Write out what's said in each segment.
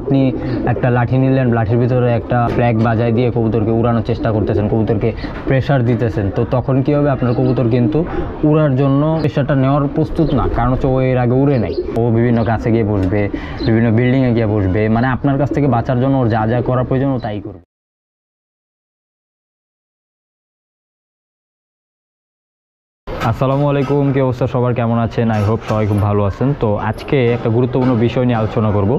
আপনি একটা লাঠি নিলেন, লাঠির ভিতরে একটা ফ্ল্যাগ বাজায় দিয়ে কবুতরকে উড়ানোর চেষ্টা করতেছেন, কবুতরকে প্রেশার দিতেছেন। তো তখন কি হবে? আপনার কবুতর কিন্তু উড়ার জন্য প্রেশারটা নেওয়ার প্রস্তুত না, কারণ হচ্ছে ও এর আগে উড়ে নেই। ও বিভিন্ন গাছে গিয়ে বসবে, বিভিন্ন বিল্ডিংয়ে গিয়ে বসবে মানে আপনার কাছ থেকে বাঁচার জন্য ওর যা যা করা প্রয়োজন ও তাই করবে। আসসালামু আলাইকুম, কি অবস্থা? সবার কেমন আছেন? আই হোপ সবাই খুব ভালো আছেন। তো আজকে একটা গুরুত্বপূর্ণ বিষয় নিয়ে আলোচনা করব।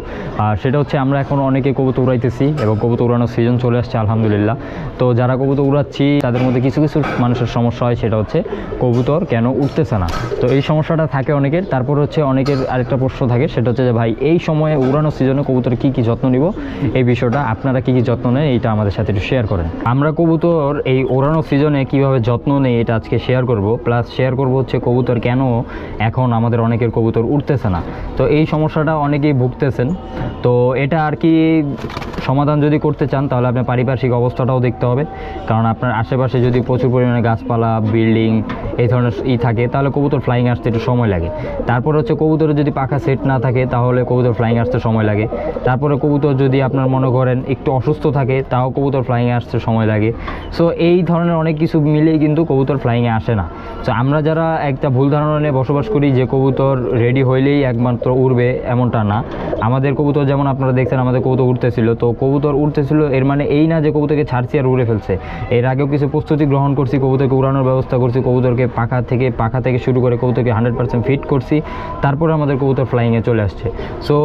আর সেটা হচ্ছে আমরা এখন অনেকে কবুতর উড়াইতেছি এবং কবুতর উড়ানোর সিজন চলে আসছে, আলহামদুলিল্লাহ। তো যারা কবুতর উড়াচ্ছি, তাদের মধ্যে কিছু কিছু মানুষের সমস্যা হয়, সেটা হচ্ছে কবুতর কেন উঠতেছে না? তো এই সমস্যাটা থাকে অনেকের। তারপর হচ্ছে অনেকের আরেকটা প্রশ্ন থাকে, সেটা হচ্ছে যে, ভাই, এই সময়ে উড়ানোর সিজনে কবুতর কী কী যত্ন নিব? এই বিষয়টা আপনারা কী কী যত্ন নেন, এইটা আমাদের সাথে একটু শেয়ার করেন। আমরা কবুতর এই ওড়ানোর সিজনে কীভাবে যত্ন নেই, এটা আজকে শেয়ার করব। প্লাস শেয়ার করব হচ্ছে কবুতর কেন এখন আমাদের অনেকের কবুতর উঠতেছে না। তো এই সমস্যাটা অনেকেই ভুগতেছেন। তো এটা আর কি সমাধান যদি করতে চান, তাহলে আপনার পারিপার্শ্বিক অবস্থাটাও দেখতে হবে। কারণ আপনার আশেপাশে যদি প্রচুর পরিমাণে গাছপালা বিল্ডিং এই ধরনের ই থাকে, তাহলে কবুতর ফ্লাইং আসতে একটু সময় লাগে। তারপর হচ্ছে কবুতরের যদি পাখা সেট না থাকে, তাহলে কবুতর ফ্লাইং আসতে সময় লাগে। তারপরে কবুতর যদি আপনার মনে করেন একটু অসুস্থ থাকে, তাও কবুতর ফ্লাইংয়ে আসতে সময় লাগে। সো এই ধরনের অনেক কিছু মিলেই কিন্তু কবুতর ফ্লাইংয়ে আসে না। সো আমরা যারা একটা ভুল ধারণা নিয়ে বসবাস করি, যে কবুতর রেডি হইলেই একমাত্র উড়বে, এমনটা না। আমাদের কবুতর যেমন আপনারা দেখছেন, আমাদের কবুতর উঠতেছিল তো কবুতর উঠতেছিল এর মানে এই না যে কবুতরকে ছাড়ছি আর উড়ে ফেলছে। এর আগেও কিছু প্রস্তুতি গ্রহণ করছি, কবুতরকে উড়ানোর ব্যবস্থা করছি, কবুতরকে পাখা থেকে পাখা থেকে শুরু করে কবুতরকে হান্ড্রেড পার্সেন্ট ফিট করছি। তারপরে আমাদের কবুতর ফ্লাইংয়ে চলে আসছে। সো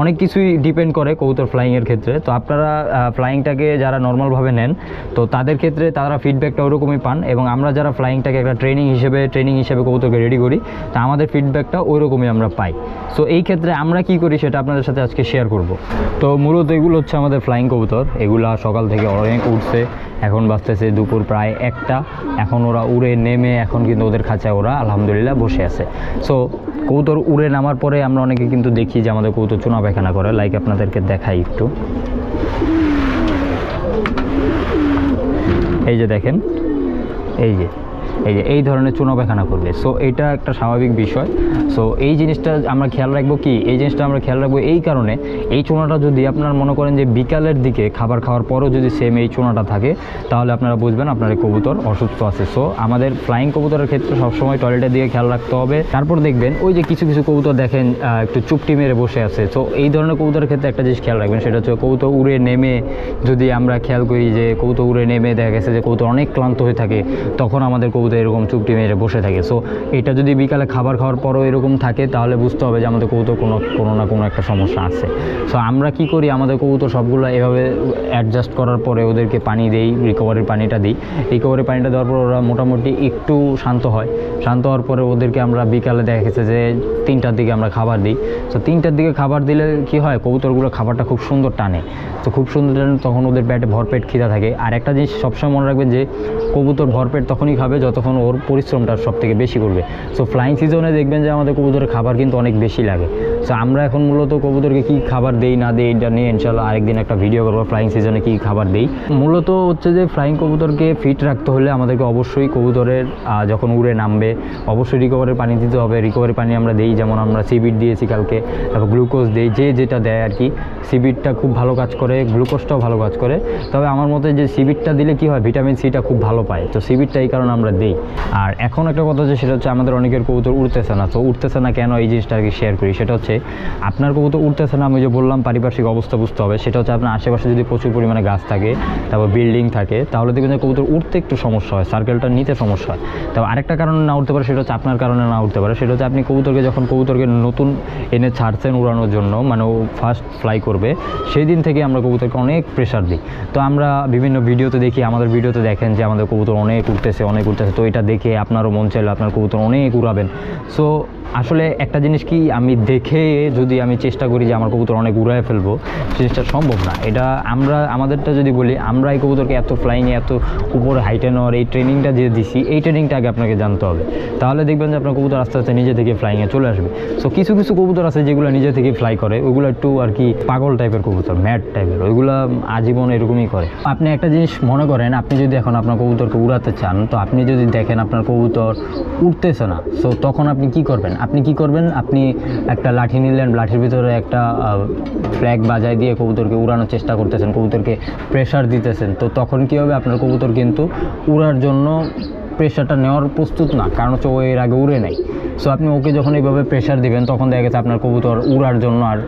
অনেক কিছুই ডিপেন্ড করে কবুতর ফ্লাইংয়ের ক্ষেত্রে। তো আপনারা ফ্লাইংটাকে যারা নর্মালভাবে নেন, তো তাদের ক্ষেত্রে তারা ফিডব্যাকটা ওরকমই পান এবং আমরা যারা ফ্লাইংটাকে একটা ট্রেনিং হিসেবে ট্রেনিং হিসেবে কবুতরকে রেডি করি, তা আমাদের ফিডব্যাকটা ওইরকমই আমরা পাই। সো এই ক্ষেত্রে আমরা কি করি সেটা আপনাদের সাথে আজকে শেয়ার করব। তো মূলত এগুলো হচ্ছে আমাদের ফ্লাইং কবুতর। এগুলা সকাল থেকে অনেক উঠছে। এখন বাঁচতেছে দুপুর প্রায় একটা। এখন ওরা উড়ে নেমে এখন কিন্তু ওদের খাঁচায় ওরা আলহামদুলিল্লাহ বসে আছে। সো কৌতর উড়ে নামার পরে আমরা অনেকে কিন্তু দেখি যে আমাদের কবুতর চুনা পায়খানা করে। লাইক আপনাদেরকে দেখাই একটু। এই যে দেখেন, এই যে এই যে, এই ধরনের চুনা পায়খানা করবে। সো এটা একটা স্বাভাবিক বিষয়। সো এই জিনিসটা আমরা খেয়াল রাখব কি? এই জিনিসটা আমরা খেয়াল রাখব এই কারণে এই চুনাটা যদি আপনার মনে করেন যে বিকালের দিকে খাবার খাওয়ার পরেও যদি সেম এই চুনাটা থাকে, তাহলে আপনারা বুঝবেন আপনার কবুতর অসুস্থ আছে। সো আমাদের ফ্লাইং কবুতরের ক্ষেত্রে সবসময় টয়লেটের দিকে খেয়াল রাখতে হবে। তারপর দেখবেন ওই যে কিছু কিছু কবুতর দেখেন একটু চুপটি মেরে বসে আছে। সো এই ধরনের কবুতরের ক্ষেত্রে একটা জিনিস খেয়াল রাখবেন, সেটা হচ্ছে কবুতর উড়ে নেমে যদি আমরা খেয়াল করি যে কবুতর উড়ে নেমে দেখা গেছে যে কবুতর অনেক ক্লান্ত হয়ে থাকে, তখন আমাদের কবুতর এরকম চুপটি মেরে বসে থাকে। সো এটা যদি বিকালে খাবার খাওয়ার পরও এরকম থাকে, তাহলে বুঝতে হবে যে আমাদের কবুতর কোনো কোনো না কোনো একটা সমস্যা আছে। সো আমরা কি করি, আমাদের কবুতর সবগুলো এভাবে অ্যাডজাস্ট করার পরে ওদেরকে পানি দেই রিকভারির পানিটা দিই। রিকভারির পানিটা দেওয়ার পর ওরা মোটামুটি একটু শান্ত হয়। শান্ত হওয়ার পরে ওদেরকে আমরা বিকালে দেখা গেছে যে তিনটার দিকে আমরা খাবার দিই। তো তিনটার দিকে খাবার দিলে কি হয় কবুতরগুলো খাবারটা খুব সুন্দর টানে। তো খুব সুন্দর টানে, তখন ওদের পেটে ভরপেট খিদা থাকে। আর একটা জিনিস সবসময় মনে রাখবেন যে, কবুতর ভরপেট তখনই খাবে যতক্ষণ ওর পরিশ্রমটা সব থেকে বেশি করবে। সো ফ্লাইং সিজনে দেখবেন যে আমাদের কবুতরের খাবার কিন্তু অনেক বেশি লাগে। সো আমরা এখন মূলত কবুতরকে কী খাবার দেই, না দেই, এটা নিয়ে ইনশাল্লাহ আরেকদিন একটা ভিডিও করব ফ্লাইং সিজনে কী খাবার দেই। মূলত হচ্ছে যে ফ্লাইং কবুতরকে ফিট রাখতে হলে আমাদেরকে অবশ্যই কবুতরের যখন উড়ে নামবে, অবশ্যই রিকভারির পানি দিতে হবে। রিকভারি পানি আমরা দিই, যেমন আমরা সিবিট দিয়েছি কালকে, তারপর গ্লুকোজ দিই, যে যেটা দেয় আর কি সিবিটটা খুব ভালো কাজ করে গ্লুকোজটাও ভালো কাজ করে। তবে আমার মতে যে সিবিটটা দিলে কি হয় ভিটামিন সিটা খুব ভালো পায়। তো সিবিটটা এই কারণে আমরা দিই। আর এখন একটা কথা হচ্ছে, সেটা হচ্ছে আমাদের অনেকের কবুতর উঠতেছে না। তো উঠতেছে না কেন এই জিনিসটা আর কি শেয়ার করি, সেটা হচ্ছে আপনার কবুতর উঠতেছে না, আমি যে বললাম পারিপার্শ্বিক অবস্থা বুঝতে হবে। সেটা হচ্ছে আপনার আশেপাশে যদি প্রচুর পরিমাণে গাছ থাকে, তারপর বিল্ডিং থাকে, তাহলে দেখবেন যে কবুতর উঠতে একটু সমস্যা হয় সার্কেলটা নিতে সমস্যা হয়। তবে আরেকটা কারণে না উঠতে পারে, সেটা হচ্ছে আপনার কারণে না উঠতে পারে। সেটা হচ্ছে আপনি কবুতরকে যখন কবুতরকে নতুন এনে ছাড়ছেন উড়ানোর জন্য মানে ও ফার্স্ট ফ্লাই করবে, সেই দিন থেকে আমরা কবুতরকে অনেক প্রেশার দিই। তো আমরা বিভিন্ন ভিডিওতে দেখি, আমাদের ভিডিওতে দেখেন যে আমাদের কবুতর অনেক উঠতেছে অনেক উঠতেছে তো এটা দেখে আপনারও মন চাইলো আপনার কবুতর অনেক উড়াবেন। সো আসলে একটা জিনিস কি আমি দেখে যদি আমি চেষ্টা করি যে আমার কবুতর অনেক উড়ায় ফেলব জিনিসটা সম্ভব না। এটা আমরা, আমাদেরটা যদি বলি, আমরা এই কবুতরকে এত ফ্লাইংয়ে এত উপরে হাইটে নেওয়ার এই ট্রেনিংটা যে দিছি, এই ট্রেনিংটা আগে আপনাকে জানতে হবে। তাহলে দেখবেন যে আপনার কবুতর আস্তে আস্তে নিজে থেকে ফ্লাইংয়ে চলে আসবে। সো কিছু কিছু কবুতর আছে যেগুলো নিজে থেকে ফ্লাই করে। ওইগুলো একটু আর কি পাগল টাইপের কবুতর ম্যাড টাইপের ওইগুলো আজীবন এরকমই করে। আপনি একটা জিনিস মনে করেন, আপনি যদি এখন আপনার কবুতরকে উড়াতে চান, তো আপনি যদি দেখেন আপনার কবুতর উঠতেছে না সো তখন আপনি কি করবেন? আপনি কি করবেন? আপনি একটা লাঠি নিলেন লাঠির ভিতরে একটা ফ্ল্যাগ বাজায় দিয়ে কবুতরকে উড়ানোর চেষ্টা করতেছেন, কবুতরকে প্রেশার দিতেছেন। তো তখন কী হবে? আপনার কবুতর কিন্তু উড়ার জন্য প্রেশারটা নেওয়ার প্রস্তুত না, কারণ হচ্ছে ও এর আগে উড়ে নেই। সো আপনি ওকে যখন এইভাবে প্রেশার দিবেন, তখন দেখা গেছে আপনার কবুতর উড়ার জন্য আর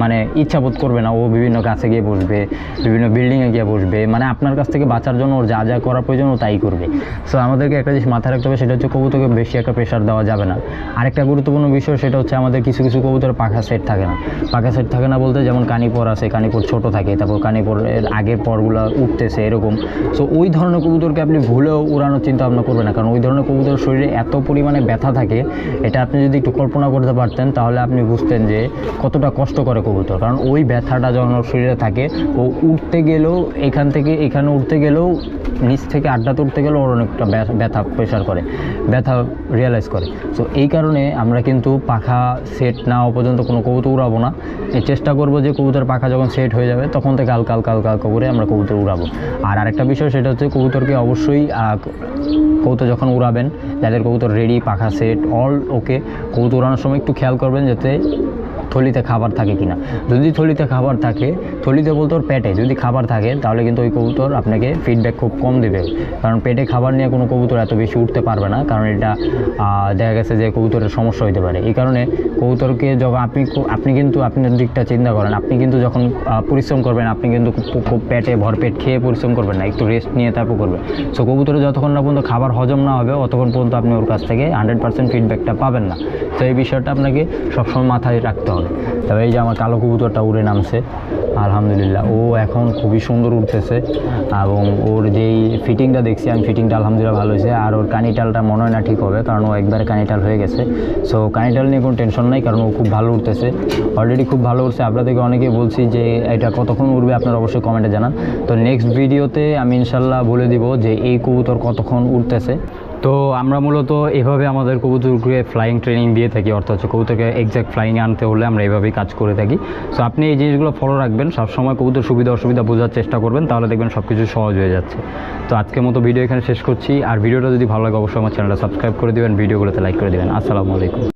মানে ইচ্ছা বোধ করবে না। ও বিভিন্ন গাছে গিয়ে বসবে, বিভিন্ন বিল্ডিংয়ে গিয়ে বসবে। মানে আপনার কাছ থেকে বাঁচার জন্য ওর যা যা করা প্রয়োজন, ও তাই করবে। সো আমাদেরকে একটা জিনিস মাথায় রাখতে হবে, সেটা হচ্ছে কবুতরকে বেশি একটা প্রেশার দেওয়া যাবে না। আরেকটা গুরুত্বপূর্ণ বিষয়, সেটা হচ্ছে আমাদের কিছু কিছু কবুতর পাখা সেট থাকে না। পাখা সেট থাকে না বলতে যেমন কানিপর আছে, কানিপর ছোট থাকে, তারপর কানিপরের আগের পরগুলো উঠতেছে, এরকম। সো ওই ধরনের কবুতরকে আপনি ভুলেও উড়ানোর চিন্তা ভাবনা করবেন না, কারণ ওই ধরনের কবুতর শরীরে এত পরিমাণে ব্যথা থাকে এটা আপনি যদি একটু কল্পনা করতে পারতেন, তাহলে আপনি বুঝতেন যে কতটা কষ্ট করে কবুতর। কারণ ওই ব্যথাটা যখন ওর শরীরে থাকে, ও উঠতে গেলেও এখান থেকে, এখানে উঠতে গেলেও নিচ থেকে আড্ডাতে উঠতে গেলেও ওর অনেকটা ব্যথা- প্রেশার করে, ব্যথা রিয়েলাইজ করে। সো এই কারণে আমরা কিন্তু পাখা সেট না পর্যন্ত কোনো কবুতর উড়াবো না। চেষ্টা করব যে কবুতর পাখা যখন সেট হয়ে যাবে, তখন থেকে হালকা হালকা হালকা হালকা করে আমরা কবুতর উড়াবো। আর আরেকটা বিষয় সেটা হচ্ছে কবুতরকে অবশ্যই কবুতর যখন উড়াবেন, যাদের কবুতর রেডি পাখা সেট অল ওকে কবুতর উড়ানোর সময় একটু খেয়াল করবেন যাতে থলিতে খাবার থাকে কিনা। যদি থলিতে খাবার থাকে থলিতে ওর পেটে। যদি খাবার থাকে, তাহলে কিন্তু ওই কবুতর আপনাকে ফিডব্যাক খুব কম দেবে। কারণ পেটে খাবার নিয়ে কোনো কবুতর এত বেশি উঠতে পারবে না, কারণ এটা দেখা গেছে যে কবুতরের সমস্যা হতে পারে। এই কারণে কবুতরকে যখন আপনি আপনি কিন্তু আপনার দিকটা চিন্তা করেন। আপনি কিন্তু যখন পরিশ্রম করবেন, আপনি কিন্তু খুব- খুব পেটে ভরপেট খেয়ে পরিশ্রম করবেন না, একটু রেস্ট নিয়ে তারপর করবেন। সো কবুতরে যতক্ষণ না পর্যন্ত খাবার হজম না হবে, অতক্ষণ পর্যন্ত আপনি ওর কাছ থেকে হান্ড্রেড পার্সেন্ট ফিডব্যাকটা পাবেন না। তো এই বিষয়টা আপনাকে সবসময় মাথায় রাখতে হবে। তবে এই যে আমার কালো কবুতরটা উড়ে নামছে আলহামদুলিল্লাহ। ও এখন খুবই সুন্দর উঠতেছে এবং ওর যেই ফিটিংটা দেখছি, আমি ফিটিংটা আলহামদুলিল্লাহ ভালো হয়েছে। আর ওর কানিটালটা মনে হয় না ঠিক হবে, কারণ ও একবারে কানিটাল হয়ে গেছে। সো কানিটাল নিয়ে কোনো টেনশন নাই, কারণ ও খুব ভালো উঠতেছে। অলরেডি খুব ভালো উঠছে। আপনাদেরকে অনেকে বলছি যে, এটা কতক্ষণ উঠবে আপনারা অবশ্যই কমেন্টে জানান। তো নেক্সট ভিডিওতে আমি ইনশাল্লাহ বলে দিব যে, এই কবুতর কতক্ষণ উঠতেছে তো আমরা মূলত এভাবে আমাদের কবুতরকে ফ্লাইং ট্রেনিং দিয়ে থাকি, অর্থাৎ হচ্ছে কবুতরকে এক্স্যাক্ট ফ্লাইং আনতে হলে আমরা এভাবেই কাজ করে থাকি। সো আপনি এই জিনিসগুলো ফলো রাখবেন, সবসময় কবুতর সুবিধা অসুবিধা বোঝার চেষ্টা করবেন, তাহলে দেখবেন সব কিছু সহজ হয়ে যাচ্ছে। তো আজকের মতো ভিডিও এখানে শেষ করছি, আর ভিডিওটা যদি ভালো লাগে অবশ্যই আমার চ্যানেলটা সাবস্ক্রাইব করে দেবেন, ভিডিওগুলোতে লাইক করে দেবেন। আসসালামু আলাইকুম।